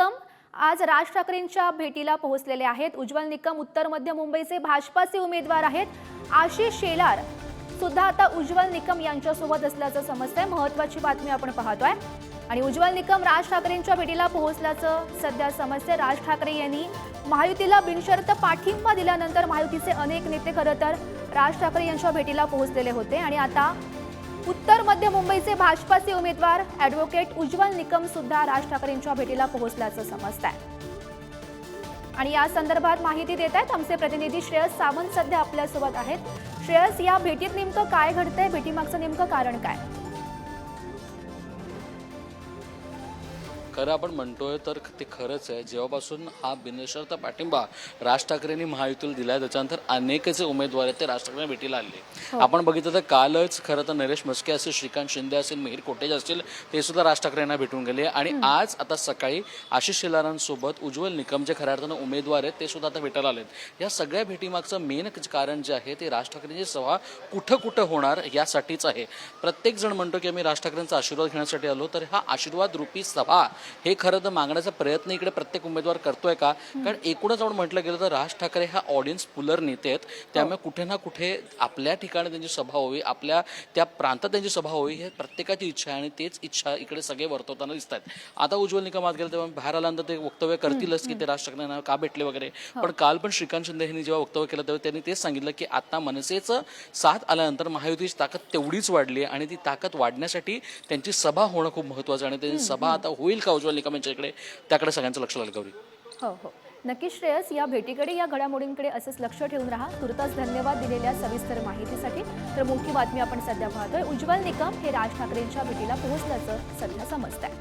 आज राज ठाकरेंच्या भेटीला पोहोचलेले आहेत. उज्ज्वल निकम उत्तर मध्य मुंबईचे भाजपाचे उमेदवार आहेत. आशिष शेलार सुद्धा आता उज्ज्वल निकम यांच्यासोबत असल्याचं समजतंय. महत्वाची बातमी आपण पाहतोय. आणि उज्ज्वल निकम राज ठाकरेंच्या भेटीला पोहोचल्याचं सध्या समजतंय. राज ठाकरे यांनी महायुतीला बिनशर्त पाठिंबा दिल्यानंतर महायुतीचे अनेक नेते खरं तर राज ठाकरे यांच्या भेटीला पोहोचलेले होते. आणि आता उत्तर मध्य मुंबईचे भाजपाचे उमेदवार ॲडव्होकेट उज्ज्वल निकम सुद्धा राज ठाकरेंच्या भेटीला पोहोचल्याचं समजत आहे आणि या संदर्भात माहिती देत आहेत आमचे प्रतिनिधी श्रेयस सावंत सध्या आपल्यासोबत आहेत. श्रेयस या भेटीत नेमकं काय घडतंय? भेटीमागचं नेमकं कारण काय? खरं आपण म्हणतोय तर ते खरंच आहे. जेव्हापासून हा बिनशर्त पाठिंबा राज ठाकरेंनी महायुतीला दिला आहे त्याच्यानंतर अनेकचे उमेदवार आहेत ते राज ठाकरे भेटीला आले आपण बघितलं तर कालच खरं तर नरेश म्हस्के असेल श्रीकांत शिंदे असेल मिहीर कोटेज असतील ते सुद्धा राज ठाकरेंना भेटून गेले आणि आज आता सकाळी आशिष शेलारांसोबत उज्ज्वल निकम जे खऱ्या अर्थानं उमेदवार आहेत ते सुद्धा आता भेटायला आलेत. या सगळ्या भेटीमागचं मेन कारण जे आहे ते राज ठाकरेंची सभा कुठं कुठं होणार यासाठीच आहे. प्रत्येक जण म्हणतो की आम्ही राज ठाकरेंचा आशीर्वाद घेण्यासाठी आलो तर हा आशीर्वाद रूपी सभा हे खरं तर मागण्याचा प्रयत्न इकडे प्रत्येक उमेदवार करतोय का? कारण एकूणच आपण म्हटलं गेलं तर राज ठाकरे हा ऑडियन्स पुलर नेते आहेत. त्यामुळे कुठे ना कुठे आपल्या ठिकाणी त्यांची सभा व्हावी आपल्या त्या प्रांतात त्यांची सभा व्हावी हे प्रत्येकाची इच्छा आहे आणि तेच इच्छा इकडे सगळे वर्तवताना दिसत आहेत. आता उज्ज्वल निकम आज गेलं तेव्हा बाहेर आल्यानंतर ते वक्तव्य करतीलच की ते राज ठाकरेंना का भेटले वगैरे. पण काल पण श्रीकांत शिंदे यांनी जेव्हा वक्तव्य केलं तेव्हा त्यांनी तेच सांगितलं की आता मनसेचं साथ आल्यानंतर महायुतीची ताकद तेवढीच वाढली आहे आणि ती ताकद वाढण्यासाठी त्यांची सभा होणं खूप महत्त्वाचं आहे आणि त्यांची सभा आता होईल का उज्ज्वल निकम यांच्याकडे त्याकडे सगळ्यांचं लक्ष लागलं गौरी. हो हो. नक्की श्रेयस या भेटीकडे या घडामोडींकडे असंच लक्ष ठेवून राहा. तुर्तास धन्यवाद दिलेल्या सविस्तर माहितीसाठी. तर मोठी बातमी आपण सध्या पाहतोय. उज्ज्वल निकम हे राज ठाकरेंच्या भेटीला पोहोचल्याचं सध्या समजतंय.